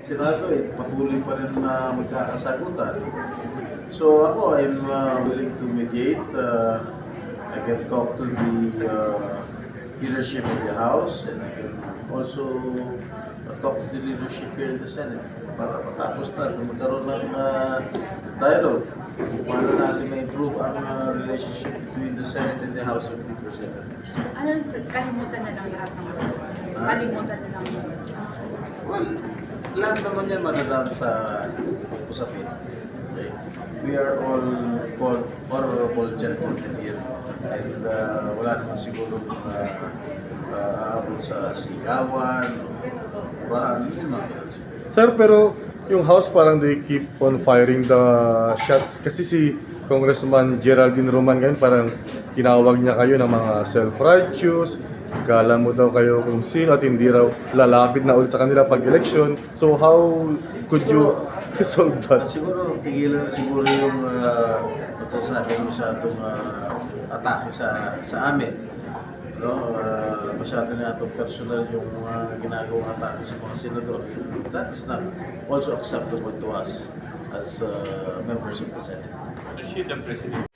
Senado eh, patuloy pa rin na magkakasagutan. So ako, I'm uh, willing to mediate. Uh, I can talk to the uh, leadership of the House and I can also uh, talk to the leadership here in the Senate para matapos na, magkaroon ng uh, dialogue paano natin ma-improve ang uh, relationship between the Senate and the House of Representatives. Ano, sir, kalimutan na lang lahat ng mga. Kalimutan na lang. Well, lahat naman yan madadaan sa usapin. Okay? We are all called honorable gentlemen here. And uh, wala naman siguro uh, uh, aabot sa sigawan, kuraan, yun mga. Sir, pero yung House parang they keep on firing the shots kasi si Congressman Geraldine Roman ngayon parang tinawag niya kayo ng mga self-righteous, kala mo daw kayo kung sino at hindi raw lalapit na ulit sa kanila pag election. So how could you resolve that? Siguro, tigilan siguro yung uh, masasabi masyadong uh, atake sa sa amin. No, uh, masyado na itong personal yung uh, ginagawang atake sa mga senador. That is not also acceptable to us as uh, members of the Senate. She the president?